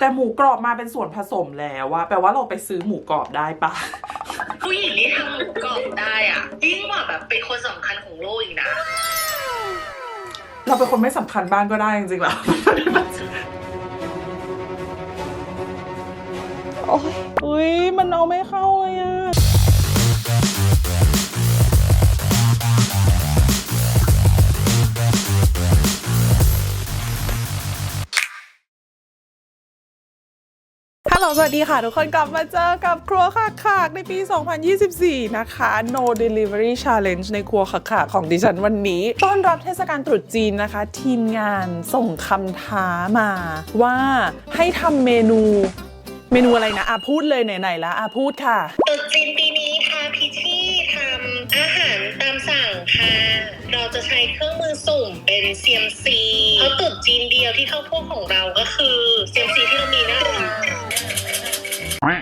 แต่หมูกรอบมาเป็นส่วนผสมแล้วอะแปลว่าเราไปซื้อหมูกรอบได้ปะผู้หญิงที่ทำหมูกรอบได้อะยิ่งกว่าแบบเป็นคนสำคัญของโลกอีกนะ เราเป็นคนไม่สำคัญบ้านก็ได้จริงๆแล้วโอ้ยอุ้ยมันเอาไม่เข้าเลยอะ สวัสดีค่ะ ทุกคนกลับมาเจอกับครัวขากขากในปี 2024 นะคะ No Delivery Challenge ในครัวขากขากของดิฉันวันนี้ ต้อนรับเทศกาลตรุษจีนนะคะ ทีมงานส่งคำท้ามาว่าให้ทำเมนู เมนูอะไรนะอะพูดเลยไหนๆแล้วอะพูดค่ะ ตรุษจีนปีนี้พาพิชชี่ทำอาหารตามสั่งค่ะ เราจะใช้เครื่องมือสุ่มเป็น CMC เพราะตรุษจีนเดียวที่เข้าพวกของเราก็คือ CMC ที่เรามีหน้าร้าน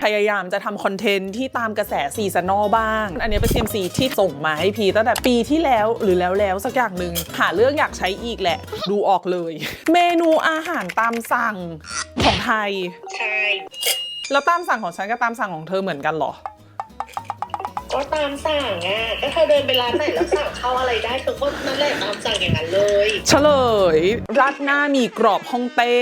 พยายามจะทำคอนเทนต์ที่ตามกระแสซีซันอลบ้าง อันนี้เป็น CMC ที่ส่งมาให้พีตั้งแต่ปีที่แล้วหรือแล้วแล้วสักอย่างหนึ่งหาเรื่องอยากใช้อีกแหละ ดูออกเลย เมนูอาหารตามสั่งของไทย ใช่ แล้วตามสั่งของฉันกับตามสั่งของเธอเหมือนกันเหรอ ก็ตามสั่งอะก็เธอเดินไปร้านไหนแล้วสั่งเข้าอะไรได้เธอก็นั่นแหละตามสั่งอย่างนั้นเลย เฉลยรัดหน้ามีกรอบฮ่องเต้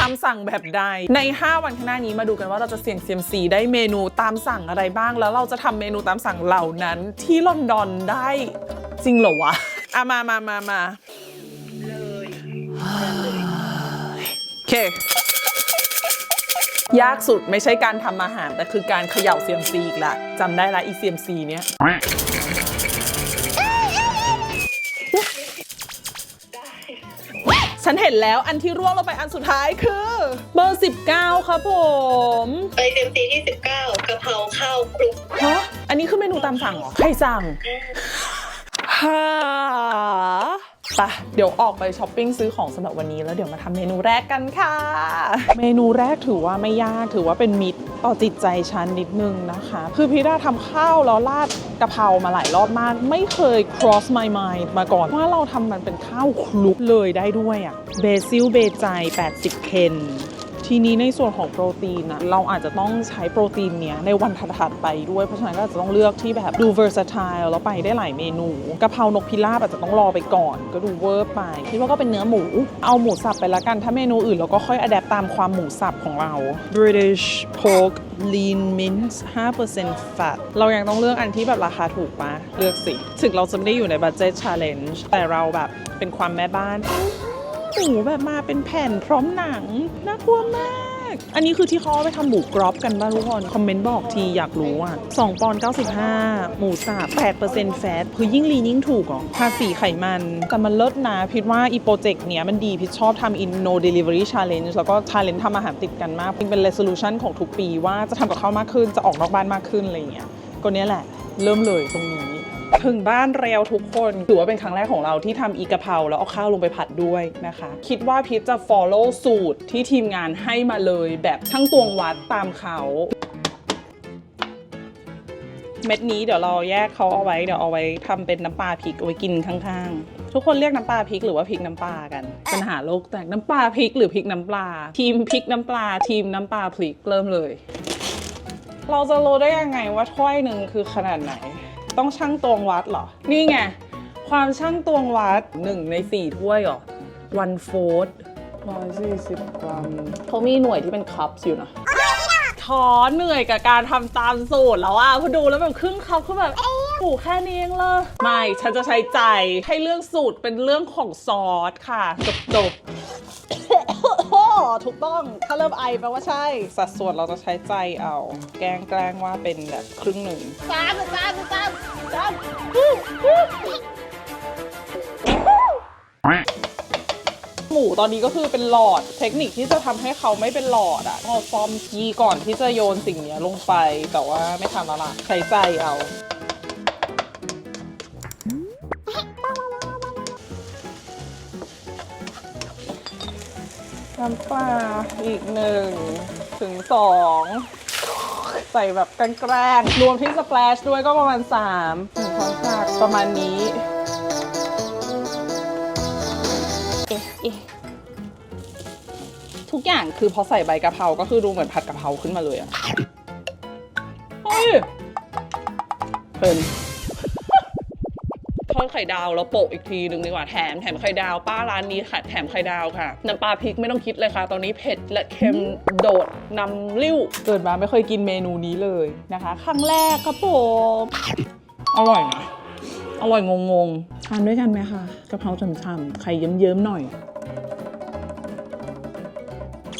ตามสั่งแบบใด ใน 5 วันข้างหน้านี้มาดูกันว่าเราจะเสี่ยงเซียมซีได้เมนูตามสั่งอะไรบ้าง แล้วเราจะทำเมนูตามสั่งเหล่านั้นที่ลอนดอนได้จริงเหรอวะอะมามามามาเลยโอเค ยากสุดไม่ใช่การทำอาหาร แต่คือการเขย่าเซียมซีอีกละจำได้ละอีเซียมซีเนี้ย ฉันเห็นแล้วอันที่ร่วงลงไปอันสุดท้ายคือ เบอร์ 19 ครับผมไป CMC ที่ 19กะเพราข้าวคลุกฮะอันนี้คือเมนูตามสั่งเหรอ ใครสั่งฮ่าไปะเดี๋ยวออกไปช้อปปิ้งซื้อของสำหรับวันนี้แล้วเดี๋ยวมาทำเมนูแรกกันค่ะ เมนูแรกถือว่าไม่ยากถือว่าเป็นมิตรต่อจิตใจฉันนิดนึงนะคะ คือพี่ดาทำข้าวแล้วราดกะเพรามาหลายรอบมาก ไม่เคย cross my mind มาก่อน ว่าเราทำมันเป็นข้าวคลุกเลยได้ด้วยอะเบซิลเบจาย80 เคน ทีนี้ในส่วนของโปรตีนอะเราอาจจะต้องใช้โปรตีนเนี้ยในวันถัดๆไปด้วย เพราะฉะนั้นก็อาจจะต้องเลือกที่แบบดู versatile แล้วไปได้หลายเมนูกะเพรานกพิราบอาจจะต้องรอไปก่อน ก็ดูเวอร์ไปคิดว่าก็เป็นเนื้อหมู เอาหมูสับไปละกันถ้าเมนูอื่นเราก็ค่อยอัดแอปตามความหมูสับของเรา British pork lean mince 5% fat เรายังต้องเลือกอันที่แบบราคาถูกปะเลือกสิ ถึงเราจะไม่ได้อยู่ใน budget challenge แต่เราแบบเป็นความแม่บ้าน หมูแบบมาเป็นแผ่นพร้อมหนังน่ากลัวมาก อันนี้คือที่เขาไปทำหมูกรอบกันบ้างทุกคน คอมเมนต์บอกทีอยากรู้อะ2ปอนด์95 หมูสับ8%แฟตคือยิ่งลียิ่งถูกเหรอภาษีไขมันแต่มันเลิศนะ พิดว่าอีโปรเจกต์เนี้ยมันดีพิดชอบทำ in no delivery challenge แล้วก็ challenge ทำอาหารติดกันมากเป็น resolution ของทุกปีว่าจะทำกับข้าวมากขึ้นจะออกนอกบ้านมากขึ้นอะไรอย่างเงี้ยก็เนี้ยแหละ เริ่มเลยตรงนี้ ถึงบ้านเร็วทุกคนถือว่าเป็นครั้งแรกของเราที่ทำอีกะเพราแล้วเอาข้าวลงไปผัดด้วยนะคะ คิดว่าพีชจะ follow สูตรที่ทีมงานให้มาเลย แบบทั้งตวงวัดตามเขา เม็ดนี้เดี๋ยวเราแยกเขาเอาไว้เดี๋ยวเอาไว้ทำเป็นน้ำปลาพริกเอาไว้กินข้างๆทุกคนเรียกน้ำปลาพริกหรือว่าพริกน้ำปลากันปัญหาโลกแตกน้ำปลาพริกหรือพริกน้ำปลา ทีมพริกน้ำปลา ทีมน้ำปลาพริกเริ่มเลย เราจะรู้ได้ยังไงว่าถ้วยหนึ่งคือขนาดไหน ต้องช่างตวงวัดเหรอ นี่ไง ความช่างตวงวัดหนึ่งในสี่ถ้วยเหรอ one fourth ร้อยสี่สิบกรัมเขามีหน่วยที่เป็นคัพอยู่นะท้อเหนื่อยกับการทำตามสูตรแล้วอะพอดูแล้วแบบครึ่งคัพคือแบบโอ้แค่นี้เองเลยไม่ ฉันจะใช้ใจให้เรื่องสูตรเป็นเรื่องของซอสค่ะจบจบๆ ถูกต้องถ้าเริ่มไอแปลว่าใช่ สัดส่วนเราจะใช้ใจเอา แกล้งแกล้งว่าเป็นแบบครึ่งหนึ่งสามสามสามสามหมูตอนนี้ก็คือเป็นหลอดเทคนิคที่จะทำให้เขาไม่เป็นหลอดอะต้องเอาฟอร์มยีก่อนที่จะโยนสิ่งเนี้ยลงไปแต่ว่าไม่ทำแล้วล่ะใช้ใจเอา น้ำปลาอีกหนึ่งถึงสองใส่แบบกลางๆรวมที่สเปลชด้วยก็ประมาณสามถึงช้อนชาประมาณนี้ เอ๊ะเอ๊ะถูกอย่างคือพอใส่ใบกะเพราก็คือดูเหมือนผัดกะเพราขึ้นมาเลยอะเฮ้ยเป็น ข่ดาวแล้วโปะอีกทีหนึ่งดีกว่าแถมแถมไข่ดาวป้าร้านนี้ค่ะแถมไข่ดาวค่ะน้ำปลาพริกไม่ต้องคิดเลยค่ะ ตอนนี้เผ็ดและเค็มโดดนำลิ้วเกิดมาไม่เคยกินเมนูนี้เลยนะคะ ครั้งแรกครับผมอร่อยนะอร่อยงงๆทานด้วยกันไหมคะกะเพราฉ่ำๆไข่เยิ้มๆหน่อย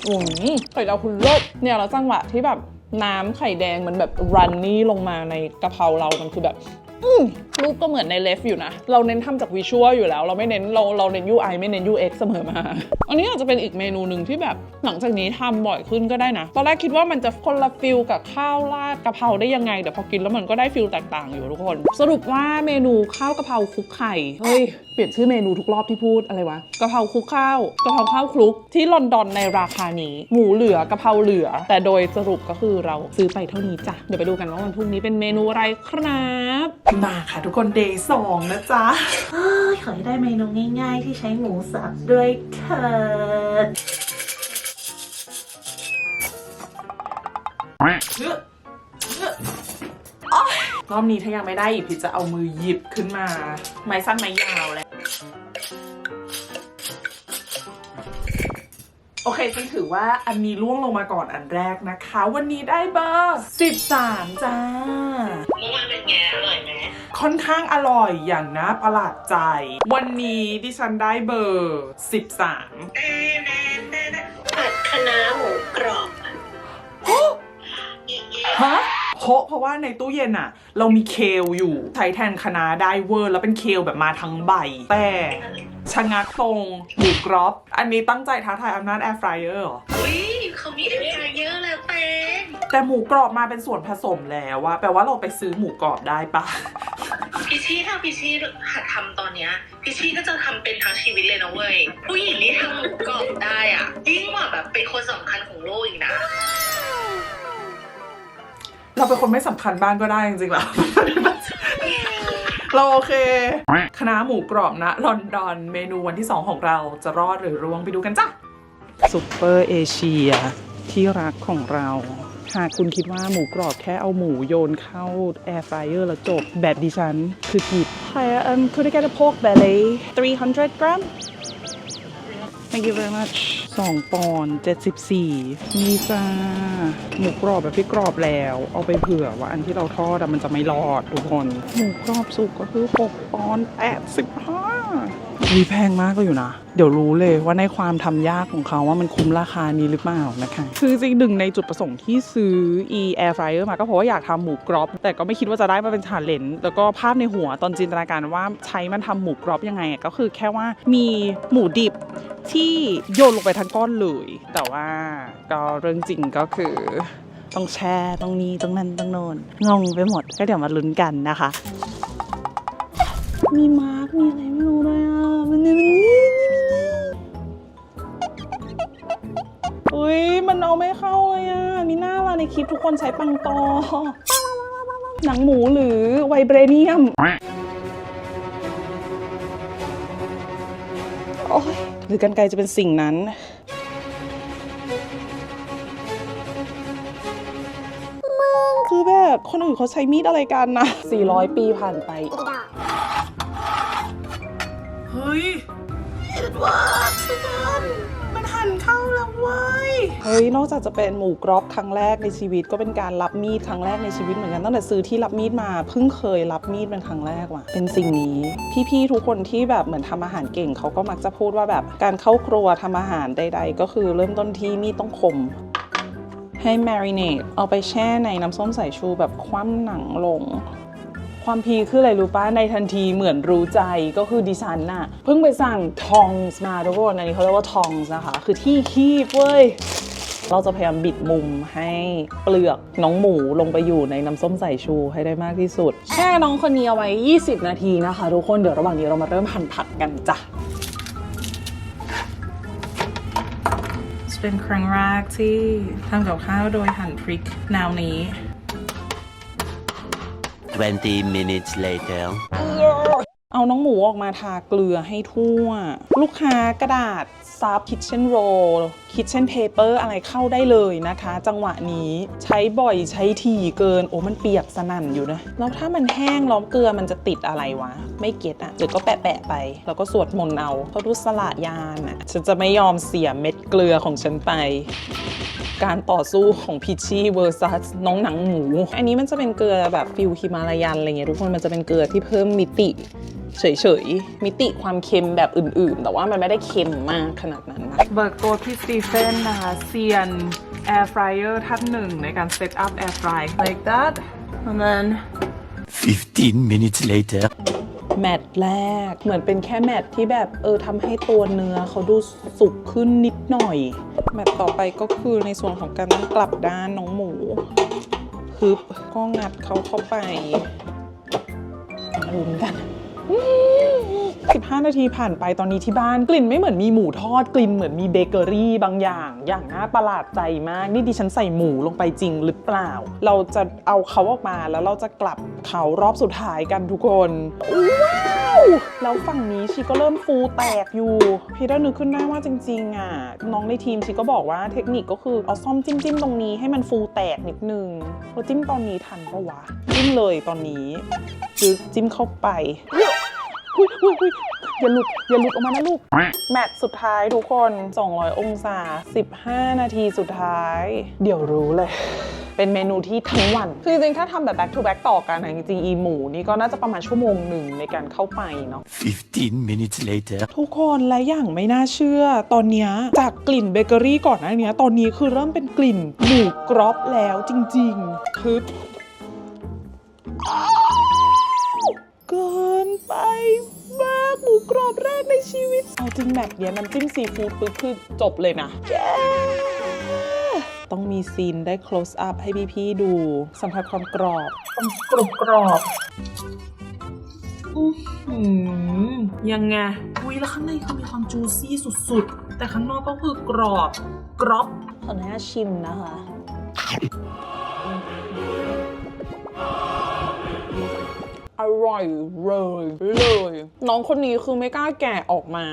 โอ้ยไข่ดาวคุณเลิศเนี่ยแล้วจังหวะที่แบบน้ำไข่แดงมันแบบรันนี่ลงมาในกะเพราเรา มันคือแบบ อืมรูปก็เหมือนในเลฟอยู่นะ เราเน้นทำจากวิชวลอยู่แล้ว เราไม่เน้นเราเราเน้น UI ไม่เน้น UX เสมอมา อันนี้อาจจะเป็นอีกเมนูหนึ่งที่แบบหลังจากนี้ทำบ่อยขึ้นก็ได้นะ ตอนแรกคิดว่ามันจะคนละฟิลกับข้าวราดกะเพราได้ยังไง แต่พอกินแล้วมันก็ได้ฟิลแตกต่างอยู่ทุกคน สรุปว่าเมนูข้าวกะเพราคลุกไข่ เฮ้ย เปลี่ยนชื่อเมนูทุกรอบที่พูดอะไรวะกะเพราคลุกข้าวกะเพราข้าวคลุกที่ลอนดอนในราคานี้ หมูเหลือกะเพราเหลือ แต่โดยสรุปก็คือเราซื้อไปเท่านี้จ้ะ เดี๋ยวไปดูกันว่าวันพรุ่งนี้เป็นเมนูอะไรครับมาค่ะทุกคนเดย์สองนะจ๊ะเอ้ยขอให้ได้เมนูง่าย ๆ ที่ใช้หมูสับด้วยเถิดรอบนี้ถ้ายังไม่ได้อีกพี่จะเอามือหยิบขึ้นมา ไม้สั้นไม้ยาวเลยโอเคซึ่งถือว่าอันนี้ล่วงลงมาก่อนอันแรกนะคะ วันนี้ได้เบอร์ 13 จ้า ค่อนข้างอร่อยอย่างน่าประหลาดใจ วันนี้ดิฉันได้เบอร์ 13ผัดคะน้าหมูกรอบฮะเพราะเพราะว่าในตู้เย็นอะเรามีเคลอยู่ ใช้แทนคะน้าได้เวอร์ แล้วเป็นเคลแบบมาทั้งใบ แต่ชะงักตรงหมูกรอบ อันนี้ตั้งใจท้าทายอำนาจแอร์ฟรายเออร์หรออุ้ยเขามีเอฟไเยอะแล้วเต้งแต่หมูกรอบมาเป็นส่วนผสมแล้วอะแปลว่าเราไปซื้อหมูกรอบได้ปะพิ ชชี่ถ้าพิชชี่หัดทำตอนเนี้ยพิชชี่ก็จะทำเป็นทั้งชีวิตเลยนะเว้ย ผู้หญิงที่ทำหมูกรอบได้อะยิ่งกว่าแบบเป็นคนสำคัญของโลกอีกนะ เราเป็นคนไม่สำคัญบ้านก็ได้จริงๆแล้วเราโอเค คณะหมูกรอบนะลอนดอนเมนูวันที่ 2 ของเราจะรอดหรือร่วงไปดูกันจ้ะซุปเปอร์เอเชียที่รักของเรา หากคุณคิดว่าหมูกรอบแค่เอาหมูโยนเข้าแอร์ฟรายเออร์แล้วจบแบบดิฉันคือผิด Hi um could I get a pork belly 300 gram Thank you very much 2ปอนด์74 นี่จ้า หมูกรอบแบบที่กรอบแล้ว เอาไปเผื่อว่าอันที่เราทอดอะมันจะไม่รอดทุกคน หมูกรอบสุกก็คือ 6ปอนด์85 มีแพงมากเลยอยู่นะ เดี๋ยวรู้เลยว่าในความทำยากของเขาว่ามันคุ้มราคานี้หรือเปล่านะคะ คือจริงหนึ่งในจุดประสงค์ที่ซื้อ e air fryer มาก็เพราะว่าอยากทำหมูกรอบ แต่ก็ไม่คิดว่าจะได้มาเป็นชาเลนจ์แล้วก็ภาพในหัวตอนจินตนาการว่าใช้มันทำหมูกรอบยังไง ก็คือแค่ว่ามีหมูดิบที่โยนลงไปทั้งก้อนเลย แต่ว่าก็เรื่องจริงก็คือต้องแช่ต้องนี้ต้องนั่นต้องโนนงงไปหมดก็เดี๋ยวมาลุ้นกันนะคะ มีมาร์กมีอะไรไม่รู้เลยอะ มันนี่มันนี่อุ้ยมันเอาไม่เข้าเลยอะ มีหน้าละในคลิปทุกคนใช้ปังตอ หนังหมูหรือไวเบรเนียม โอ้ยหรือกันไกลจะเป็นสิ่งนั้นคือแบบคนอื่นเขาใช้มีดอะไรกันนะ 400 ปีผ่านไป เฮ้ยว้าสุดมันหันเข้าแล้วเว้ย เฮ้ย นอกจากจะเป็นหมูกรอบครั้งแรกในชีวิตก็เป็นการรับมีดครั้งแรกในชีวิตเหมือนกันตั้งแต่ซื้อที่รับมีดมาเพิ่งเคยรับมีดเป็นครั้งแรกว่ะเป็นสิ่งนี้ พี่ๆทุกคนที่แบบเหมือนทำอาหารเก่งเขาก็มักจะพูดว่าแบบการเข้าครัวทำอาหารใด ๆ ก็คือเริ่มต้นที่มีดต้องคมให้ marinate เอาไปแช่ในน้ำส้มสายชูแบบคว่ำหนังลง ความพีคืออะไรรู้ป้าในทันทีเหมือนรู้ใจก็คือดิฉันน่ะ เพิ่งไปสั่งทองส์มาทุกคนอันนี้เขาเรียกว่าทองส์นะคะ คือที่คีบเว้ยเราจะพยายามบิดมุมให้เปลือกน้องหมูลงไปอยู่ในน้ำส้มสายชูให้ได้มากที่สุด แช่น้องคนนี้เอาไว้ 20 นาทีนะคะ ทุกคนเดี๋ยวระหว่างนี้เรามาเริ่มหั่นผักกันจ้ะเป็นครั้งแรกที่ทำกับข้าวโดยหั่นพริกแนวนี้ 20 minutes later. เอาน้องหมูออกมาทาเกลือให้ทั่ว ลูกค้ากระดาษ ซับ kitchen roll kitchen paper อะไรเข้าได้เลยนะคะ จังหวะนี้ใช้บ่อยใช้ถี่เกิน โอ้มันเปียกสนั่นอยู่นะ แล้วถ้ามันแห้งล้วเกลือมันจะติดอะไรวะ ไม่เก็ตอะหรือก็แปะๆไป แล้วก็สวดมนต์เอาเพราะรุสละยานอะฉันจะไม่ยอมเสียเม็ดเกลือของฉันไปการต่อสู้ของพิชชี่เวอร์ซัสน้องหนังหมู อันนี้มันจะเป็นเกลือแบบฟิลฮิมาลายันอะไรเงี้ยทุกคนมันจะเป็นเกลือที่เพิ่มมิติ เฉยๆ มิติความเค็มแบบอื่นๆ แต่ว่ามันไม่ได้เค็มมากขนาดนั้นนะเบิร์กโกพี่สตีเฟนนะคะเซียน air fryer ท่านหนึ่งในการ set up air fry like that and then 15 minutes later. แมตช์แรก เหมือนเป็นแค่แมตช์ที่แบบเออทำให้ตัวเนื้อเขาดูสุกขึ้นนิดหน่อย แมตช์ต่อไปก็คือในส่วนของการต้องกลับด้านน้องหมูฮึบก็งัดเขาเข้าไปลุ้นกัน 15 นาทีผ่านไปตอนนี้ที่บ้านกลิ่นไม่เหมือนมีหมูทอดกลิ่นเหมือนมีเบเกอรี่บางอย่าง อย่างน่าประหลาดใจมาก นี่ดิฉันใส่หมูลงไปจริงหรือเปล่า เราจะเอาเขาออกมาแล้วเราจะกลับเขารอบสุดท้ายกันทุกคนว้าวแล้วฝั่งนี้ชีก็เริ่มฟูแตกอยู่พี่ได้นึกขึ้นได้ว่าจริง ๆอะน้องในทีมชีก็บอกว่าเทคนิคก็คือเอาซ่อมจิ้มจิ้มๆตรงนี้ให้มันฟูแตกนิดนึงเราจิ้มตอนนี้ทันปะวะจิ้มเลยตอนนี้จึ๊กจิ้มเข้าไป อุ๊ยอุ๊ยอุ๊ยอย่าหลุดอย่าหลุดออกมานะลูก แมตช์สุดท้ายทุกคน 200 องศา 15 นาทีสุดท้าย เดี๋ยวรู้เลย เป็นเมนูที่ทั้งวัน คือจริงๆ ถ้าทำแบบ back to back ต่อกันนะจริงๆ อีหมูนี่ก็น่าจะประมาณชั่วโมงหนึ่งในการเข้าไปเนาะ 15 minutes later. ทุกคนและอย่างไม่น่าเชื่อ ตอนเนี้ยจากกลิ่นเบเกอรี่ก่อนหน้าเนี้ยตอนนี้คือเริ่มเป็นกลิ่นหมูกรอบแล้วจริง ๆ คือ เกินไปมากหมูกรอบแรกในชีวิต เอาจริงแบบเนี้ยน้ำจิ้มซีฟู้ดปึ๊บคือจบเลยนะแกต้องมีซีนได้ close up ให้พี่ๆดูสัมผัสความกรอบความกรุบกรอบอืมยังไงอุ้ยแล้วข้างในคือมีความจูซี่สุดๆ แต่ข้างนอกก็คือกรอบกรอบขออนุญาตชิมนะคะ อร่อยเลยเลย น้องคนนี้คือไม่กล้าแกะออกมา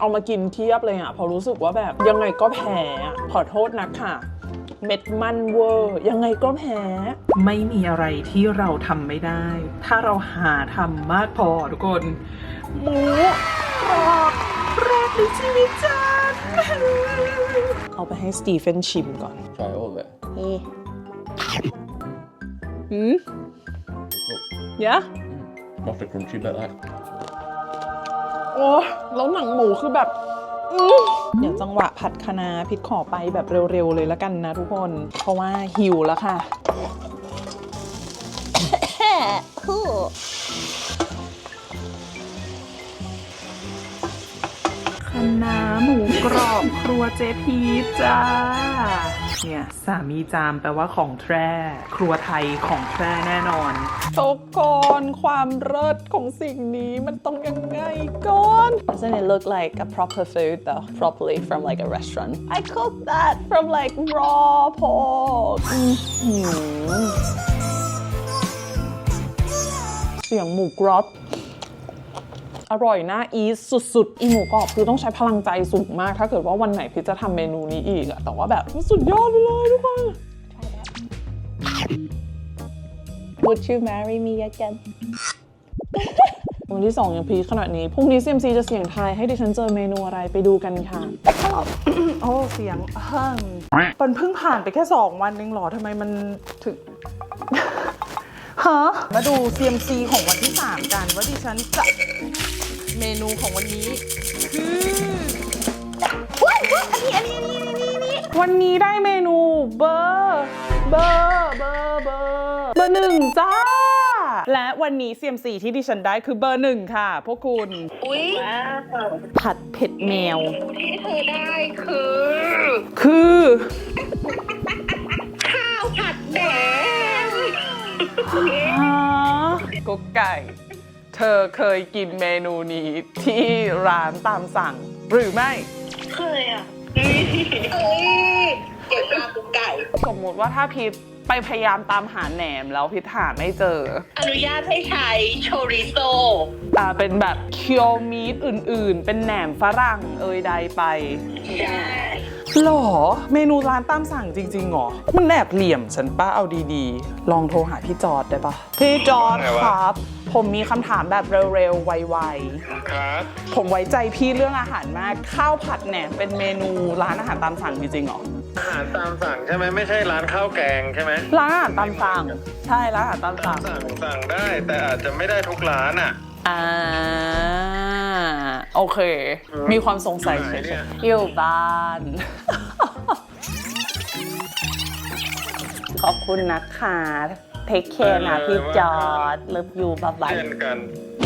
เอามากินเทียบเลยอะเพราะรู้สึกว่าแบบยังไงก็แพ้อะขอโทษนะค่ะ เม็ดมันเวอร์ยังไงก็แพ้ ไม่มีอะไรที่เราทำไม่ได้ ถ้าเราหาทำมากพอทุกคน หมูกรอบแรกในชีวิตจันเอาไปให้สตีเฟนชิมก่อน Try all of it. นี่หืม ยะ Not the crunchy bit that. โอ้แล้วหนังหมูคือแบบอื้อเดี๋ยวจังหวะผัดคะน้าพิดขอไปแบบเร็วๆเลยแล้วกันนะทุกคน เพราะว่าหิวแล้วค่ะคะน้าหมูกรอบครัวเจพีชจ้า เนี่ยสามีจามแปลว่าของแท้ครัวไทยของแท้แน่นอนทุกคนความเลิศของสิ่งนี้มันต้องยังไงก่อน Doesn't it look like a proper food though properly from like a restaurant I cooked that from like raw pork อื้อหือเสียงหมูกรอบ อร่อยน่าอีสสุดๆ อีหมูกรอบคือต้องใช้พลังใจสูงมาก ถ้าเกิดว่าวันไหนพี่จะทำเมนูนี้อีกอะแต่ว่าแบบมันสุดยอดไปเลยทุกคน Would you marry me again วันที่สองยังพีคขนาดนี้พรุ่งนี้ CMC จะเสียงทายให้ดิฉันเจอเมนูอะไรไปดูกันค่ะ โอ้เสียงเฮิมมันเพิ่งผ่านไปแค่ 2 วันเองเหรอทำไมมันถึงฮะ มาดู CMC ของวันที่ 3 กัน ว่าดิฉันจะเมนูของวันนี้คือว้ายว้ายอันนี้อันนี้อันนี้อันนี้อันนี้วันนี้ได้เมนูเบอร์เบอร์เบอร์เบอร์เบอร์หนึ่งจ้า และวันนี้ CMC ที่ดิฉันได้คือเบอร์หนึ่งค่ะ พวกคุณ อุ๊ยผัดเผ็ดแมว ที่เธอได้คือ คือ ข้าวผัดแดง ฮะกุ๊กไก่ เธอเคยกินเมนูนี้ที่ร้านตามสั่ง หรือไม่ เคยอะเอ้ยเก่งมากกุ๊กไก่ สมมุติว่าถ้าพีท ไปพยายามตามหาแหนมแล้วพิธหาไม่เจอ อนุญาตให้ใช้โชริโซอ่าเป็นแบบเคียวมีดอื่น ๆ เป็นแหนมฝรั่งเอยใดไป ได้ หรอ เมนูร้านตามสั่งจริงๆเหรอ มันแอบเหลี่ยมฉันป้าเอาดีๆ ลองโทรหาพี่จอร์ดได้ปะพี่จอร์ดครับ ผมมีคำถามแบบเร็วๆ ไวครับๆ ผมไว้ใจพี่เรื่องอาหารมาก ข้าวผัดแหนมเป็นเมนูร้านอาหารตามสั่งจริงๆเหรอ อาหารตามสั่งใช่ไหมไม่ใช่ร้านข้าวแกงใช่ไหมร้านอาหารตามสั่งใช่ร้านอาหารตามสั่งสั่งสั่งได้แต่อาจจะไม่ได้ทุกร้านอะ อ่าโอเค มีความสงสัยอยู่ไหนเฉเนี่ย ยๆอยู่บ้าน ขอบคุณนะคะเทคแคร์นะพี่จอร์ดเลิฟยูบ๊ายบาย เช่นกัน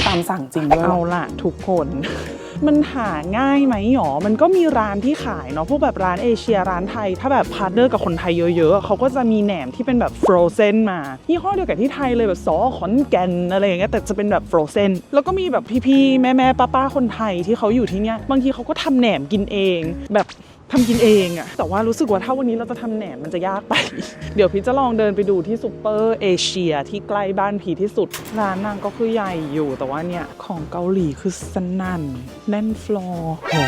ตามสั่งจริงด้วยเอาล่ะ ทุกคน มันหาง่ายไหมหรอ มันก็มีร้านที่ขายเนาะ พวกแบบร้านเอเชียร้านไทย ถ้าแบบพาร์ทเนอร์กับคนไทยเยอะๆ เขาก็จะมีแหนมที่เป็นแบบฟรอเซนมายี่ห้อเดียวกับที่ไทยเลยแบบซอขอนแก่นอะไรอย่างเงี้ย แต่จะเป็นแบบฟรอเซนแล้วก็มีแบบพี่ๆ แม่ๆ ป้าๆ คนไทยที่เขาอยู่ที่เนี้ย บางทีเขาก็ทำแหนมกินเองแบบ ทำกินเองอะแต่ว่ารู้สึกว่าถ้าวันนี้เราจะทำแหนมมันจะยากไป เดี๋ยวพี่จะลองเดินไปดูที่ซูเปอร์เอเชียที่ใกล้บ้านพี่ที่สุด ร้านนางก็คือใหญ่อยู่ แต่ว่าเนี่ยของเกาหลีคือสนั่นแน่นฟลอร์หอ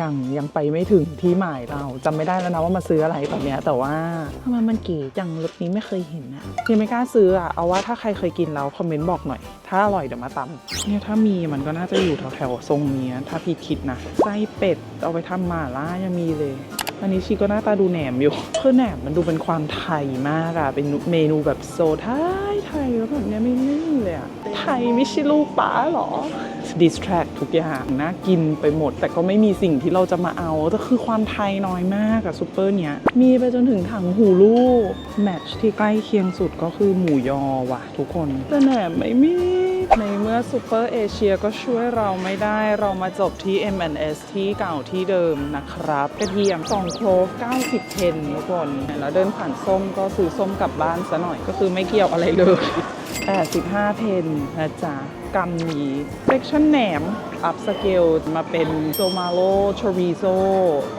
ยังยังไปไม่ถึงที่หมายเราจำไม่ได้แล้วนะว่ามาซื้ออะไรแบบเนี้ยแต่ว่าทำไมมันเก๋จังรสนี้ไม่เคยเห็นอะยังไม่กล้าซื้ออะเอาว่าถ้าใครเคยกินแล้วคอมเมนต์บอกหน่อย ถ้าอร่อยเดี๋ยวมาตำเนี่ยถ้ามีมันก็น่าจะอยู่แถวๆทรงเนี้ยถ้าพี่คิดนะไส้เป็ดเอาไปทำหม่าล่ายังมีเลย อันนี้ชีก็หน้าตาดูแหนมอยู่คือแหนมมันดูเป็นความไทยมากอะเป็นเมนูแบบโซไทย ไทยแล้วแบบเนี้ยไม่ไม่มีเลยอะไทยไม่ใช่ลูกป้าหรอ distract ทุกอย่างน่ากินไปหมด แต่ก็ไม่มีสิ่งที่เราจะมาเอาแต่คือความไทยน้อยมากอะซูเปอร์เนี้ย มีไปจนถึงถังหูลูกแมทช์ที่ใกล้เคียงสุดก็คือหมูยอว่ะทุกคนแต่แหนไม่มีในเมื่อซูเปอร์เอเชียก็ช่วยเราไม่ได้เรามาจบที่ M&S ที่เก่าที่เดิมนะครับกระเทียม2โครก90 เพนทุกคนแล้วเดินผ่านส้มก็ซื้อส้มกลับบ้านซะหน่อยก็คือไม่เกี่ยวอะไรเลย85 เพนนะจ๊ะกำนี้เซกชันแหนม อัพสเกลมาเป็นโซมาโลชอริโซ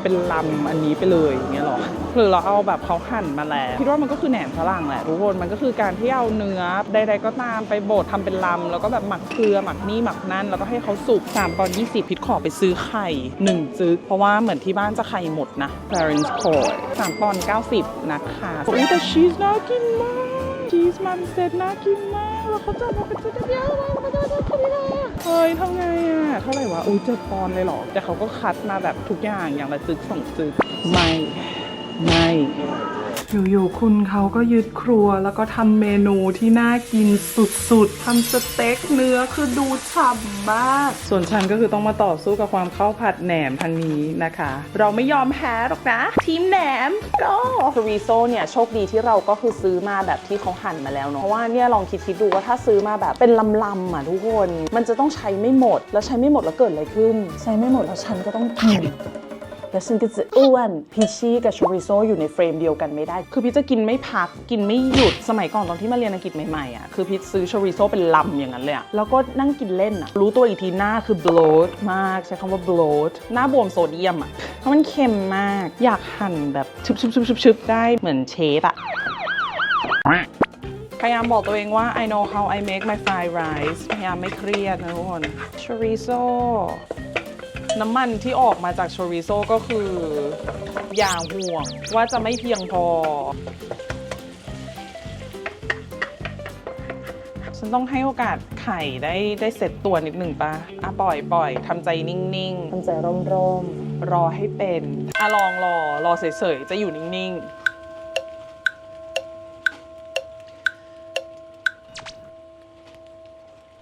เป็นลำอันนี้ไปเลยอย่างเงี้ยหรอหรือเราเอาแบบเขาหั่นมาแล้ว คิดว่ามันก็คือแหนมฝรั่งแหละทุกคน มันก็คือการที่เอาเนื้อใดๆก็ตามไปบดทำเป็นลำ แล้วก็แบบหมักเกลือหมักนี่หมักนั่น แล้วก็ให้เขาสุก3ปอนด์20 พิษขอไปซื้อไข่1จึกเพราะว่าเหมือนที่บ้านจะไข่หมดนะ Clarence Court 3ปอนด์90 นะคะอุ้ยแต่ชีสน่ากินมาก ชีสมันเซ็ตน่ากินมากแล้วเขาจะมาเป็นชุดเดียวแล้วเขาจะมาทำยังไงอะเฮ้ยทำไงอะเท่าไหร่วะอุ้ยเจ็ดปอนเลยเหรอ แต่เขาก็คัดมาแบบทุกอย่างอย่างละจึกสองจึกไม่ ไม่ อยู่ๆคุณเขาก็ยึดครัวแล้วก็ทำเมนูที่น่ากินสุดๆทำสเต็กเนื้อคือดูฉ่ำมาก ส่วนฉันก็คือต้องมาต่อสู้กับความข้าวผัดแหนมทางนี้นะคะ เราไม่ยอมแพ้หรอกนะ ทีมแหนมก็ทริโซเนี่ยโชคดีที่เราก็คือซื้อมาแบบที่เขาหั่นมาแล้วเนาะเพราะว่าเนี่ยลองคิดคิดๆดูว่าถ้าซื้อมาแบบเป็นลำๆอะทุกคน มันจะต้องใช้ไม่หมด แล้วใช้ไม่หมดแล้วเกิดอะไรขึ้น ใช้ไม่หมดแล้วฉันก็ต้องกิน แล้วฉันก็จะอ้วนพิชี่กับชอริโซอยู่ในเฟรมเดียวกันไม่ได้ คือพี่จะกินไม่พักกินไม่หยุดสมัยก่อนตอนที่มาเรียนอังกฤษใหม่ๆอะคือพี่ซื้อชอริโซเป็นลำอย่างนั้นเลยอะแล้วก็นั่งกินเล่นอะรู้ตัวอีกทีหน้าคือ bloat มากใช้คำว่า bloat หน้าบวมโซเดียมอะเพราะมันเค็มมาก อยากหั่นแบบชุบๆๆๆๆได้เหมือนเชฟอะพยายามบอกตัวเองว่า I know how I make my fried rice พยายามไม่เครียดนะทุกคน chorizo น้ำมันที่ออกมาจาก chorizo ก็คือ อย่าห่วงว่าจะไม่เพียงพอ ฉันต้องให้โอกาสไข่ได้ได้เสร็จตัวนิดหนึ่งปะอะปล่อยปล่อยทำใจนิ่ง ๆ ทำใจร่มๆ รอให้เป็นอะลองรอ รอเฉยๆ จะอยู่นิ่ง ๆ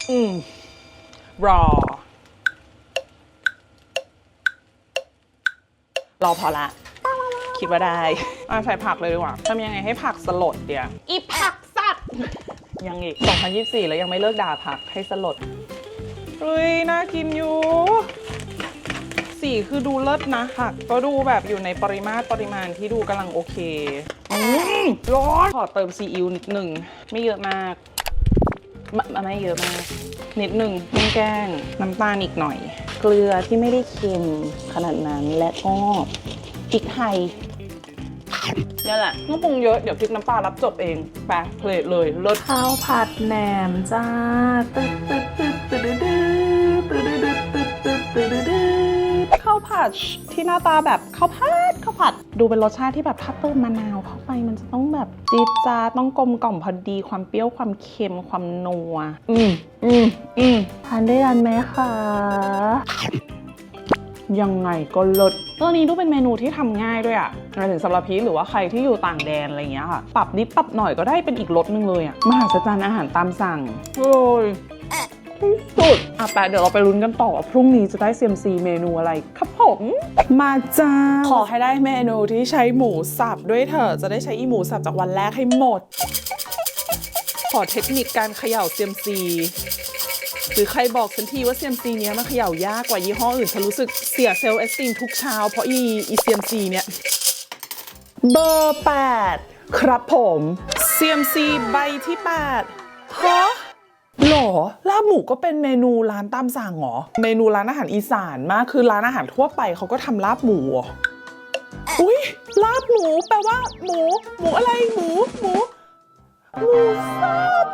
อืมร อรอพอละ คิดว่าได้อะใส่ผักเลยดีกว่าทำยังไงให้ผักสลดเดียวอีผักสัตว์ยังอีก 2024 แล้วยังไม่เลิกด่าผักให้สลดเฮ้ยน่ากินอยู่ สีคือดูเลิศนะผักก็ดูแบบอยู่ในปริมาตรปริมาณที่ดูกำลังโอเคอืมร้อนขอเติมซีอิ๊วนิดหนึ่งไม่เยอะมากไม่ไม่เยอะมาก นิดหนึ่งไม่แกล้งน้ำตาลอีกหน่อย เกลือที่ไม่ได้เค็มขนาดนั้นและก็พริกไทยนี่แหละต้องปรุงเยอะ เดี๋ยวพริกน้ำปลารับจบเองแปะเพลทเลยรสข้าวผัดแหนมจ้าตึ๊ดตึ๊ดตึ๊ดตึ๊ดตึ๊ดตึ๊ดตึ๊ดตึ๊ดตึ๊ดตึ๊ดตึ๊ดตึ๊ดาวผัดที่หน้าตาแบบข้าวผัดข้าวผัด ดูเป็นรสชาติที่แบบถ้าเติมมะนาวเข้าไปมันจะต้องแบบจี๊ดจ้าต้องกลมกล่อมพอดีความเปรี้ยวความเค็มความนัวอืมอืมอืมทานได้ยกันไหมคะยังไงก็ลิศตัวนี้ดูเป็นเมนูที่ทำง่ายด้วยอะ่ะหมายถึงสำหรับพีชหรือว่าใครที่อยู่ต่างแดนอะไรอย่างเงี้ยค่ะ ปรับนิดปรับหน่อยก็ได้เป็นอีกรสนึงเลยอะ่ะมหัศจรรย์อาหารตามสั่งโอ้ย ที่สุดอะแปะเดี๋ยวเราไปลุ้นกันต่อว่าพรุ่งนี้จะได้ CMC เมนูอะไรครับผม มาจ้า ขอให้ได้เมนูที่ใช้หมูสับด้วยเถอะจะได้ใช้อีหมูสับจากวันแรกให้หมด ขอเทคนิคการเขย่า CMC หรือใครบอกฉันทีว่า CMC เนี้ยมันเขย่ายากกว่ายี่ห้ออื่นฉันรู้สึกเสียเซลล์เอสติมทุกเช้าเพราะอีอี CMC เนี่ยเบอร์ 8 ครับผม CMC ใบที่ 8ฮะ หรอลาบหมูก็เป็นเมนูร้านตามสั่งเหรอ เมนูร้านอาหารอีสานมากคือร้านอาหารทั่วไปเขาก็ทำลาบหมูอุ้ยลาบหมูแปลว่า หมู หมูอะไรหมูหมูหมูสับ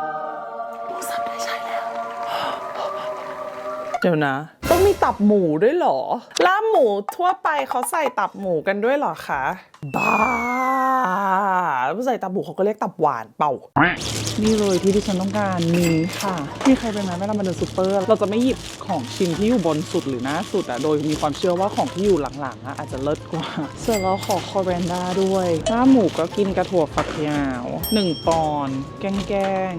หมูสับได้ใช่แล้วเดี๋ยวนะต้องมีตับหมูด้วยเหรอลาบหมูทั่วไปเขาใส่ตับหมูกันด้วยเหรอคะบ้า ใส่ตับหมูเขาก็เรียกตับหวานเปล่า นี่เลยที่ที่ฉันต้องการนี้ค่ะมีใครเป็นไหมเวลามาเดินซูเปอร์ เราจะไม่หยิบของชิ้นที่อยู่บนสุดหรือหน้าสุดอะโดยมีความเชื่อว่าของที่อยู่หลังๆอะอาจจะเลิศกว่าเสร็จแล้วขอคอเรนดาด้วยหน้าหมูก็กินกระถั่วฝักยาว1ปอนด์แกงแกง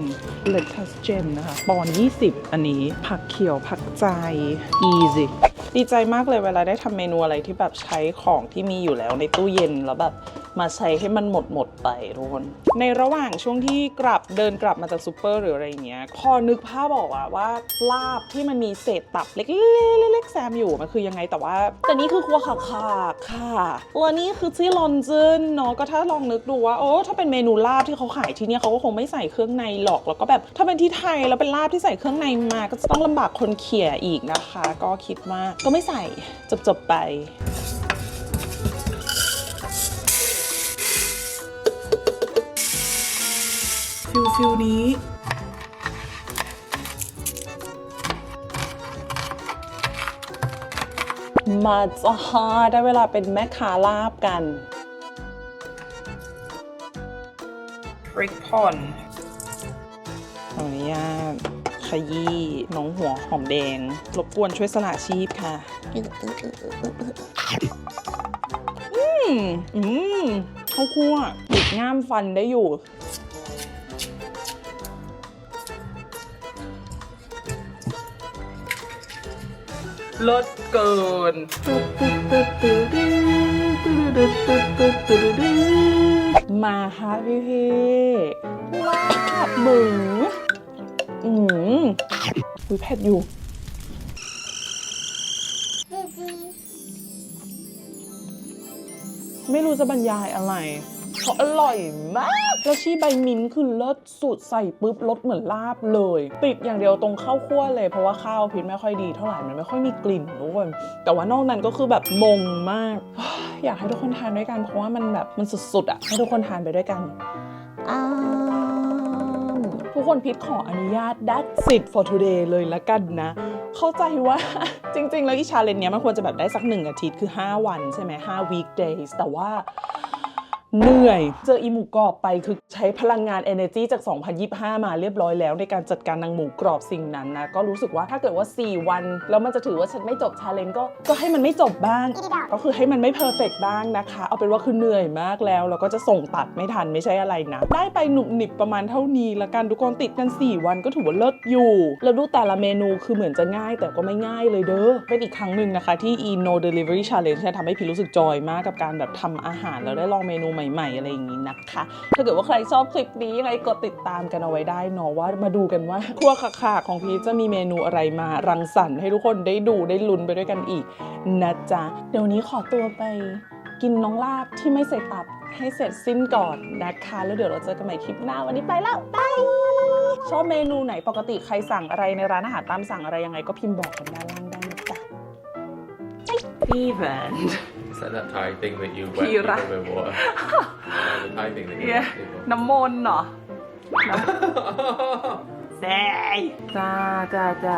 เลทัสเจนนะคะปอนด์20 อันนี้ผักเขียวผักใจ easy ดีใจมากเลยเวลาได้ทำเมนูอะไรที่แบบใช้ของที่มีอยู่แล้วในตู้เย็นแล้วแบบมาใช้ให้มันหมดหมดไปทุกคนในระหว่างช่วงที่กลับเดินกลับมาจากซูเปอร์หรืออะไรเงี้ย พอนึกภาพบอกว่าว่าลาบที่มันมีเศษตับเล็กๆแซมอยู่มันคือยังไงแต่ว่า แต่นี่คือครัวขาขาค่ะแล้วนี่คือที่ลอนเจนเนาะก็ถ้าลองนึกดูว่าโอ้ถ้าเป็นเมนูลาบที่เขาขายที่เนี่ยเขาก็คงไม่ใส่เครื่องในหรอกแล้วก็แบบถ้าเป็นที่ไทยแล้วเป็นลาบที่ใส่เครื่องในมา ก็จะต้องลำบากคนเขี่ยอีกนะคะ ก็คิดว่าก็ไม่ใส่จบๆไป ฟิลฟิลนี้มาจ้าได้เวลาเป็นแม่ค้าลาบกันฟริกพอนขออนุญาต ยี้น้องหัวหอมแดง รบกวนช่วยสละชีพค่ะ อืมอืมข้าวคั่วหยุดง่ามฟันได้อยู่ลดเกิน มาค่ะพี่พี่ลาบหมู อืมอุ้ยเผ็ดอยู่ ไม่รู้จะบรรยายอะไร เพราะอร่อยมาก แล้วชีใบมิ้นคือเลิศสุดใส่ปุ๊บรสเหมือนลาบเลย ติดอย่างเดียวตรงข้าวคั่วเลย เพราะว่าข้าวพิษไม่ค่อยดีเท่าไหร่ มันไม่ค่อยมีกลิ่นทุกคน แต่ว่านอกนั้นก็คือแบบมงมาก อยากให้ทุกคนทานด้วยกัน เพราะว่ามันแบบมันสุดๆอะ ให้ทุกคนทานไปด้วยกันอ้า ทุกคนพิทขออนุญาต that's it for today เลยละกันนะ เข้าใจว่าจริง ๆ แล้วอีชาเลนเนี้ยมันควรจะแบบได้สักหนึ่งอาทิตย์คือ 5 วันใช่ไหม5 weekdays แต่ว่า เหนื่อย เจออีหมูกรอบไปคือใช้พลังงาน energy จาก 2025 มาเรียบร้อยแล้วในการจัดการนางหมูกรอบสิ่งนั้นนะ ก็รู้สึกว่าถ้าเกิดว่า 4 วัน แล้วมันจะถือว่าฉันไม่จบชาเลนก็ก็ให้มันไม่จบบ้าง ก็คือให้มันไม่เพอร์เฟกบ้างนะคะ เอาเป็นว่าคือเหนื่อยมากแล้วแล้วก็จะส่งตัดไม่ทันไม่ใช่อะไรนะ ได้ไปหนุบหนิบประมาณเท่านี้ละกันทุกคนติดกัน 4 วันก็ถือว่าเลิศอยู่ แล้วดูแต่ละเมนูคือเหมือนจะง่าย แต่ก็ไม่ง่ายเลยเด้อเป็นอีกครั้งหนึ่งนะคะที่ e no delivery challenge เนี่ยทำให้พี่รู้สึกจอยมากกับการแบบทำอาหารแล้วได้ลองเมนูใหม่ ๆ อะไรอย่างนี้นะคะ ถ้าเกิดว่าใครชอบคลิปนี้ยังไงกดติดตามกันเอาไว้ได้เนาะว่ามาดูกันว่าครัวขาๆของพีจะมีเมนูอะไรมารังสรรค์ให้ทุกคนได้ดูได้ลุ้นไปด้วยกันอีกนะจ๊ะเดี๋ยวนี้ขอตัวไปกินน้องลาบที่ไม่ใส่ตับให้เสร็จสิ้นก่อนนะคะ แล้วเดี๋ยวเราเจอกันใหม่คลิปหน้าวันนี้ไปแล้วบายชอบเมนูไหนปกติใครสั่งอะไรในร้านอาหารตามสั่งอะไรยังไงก็พิมพ์บอกกันด้านล่างได้นะจ๊ะ Even that that Thai thing that you wet Kira. people with water? no, the Thai thing that you เย้ wet people. น้ำมนต์เหรอ น้ำแซ่จ้าจ้าจ้า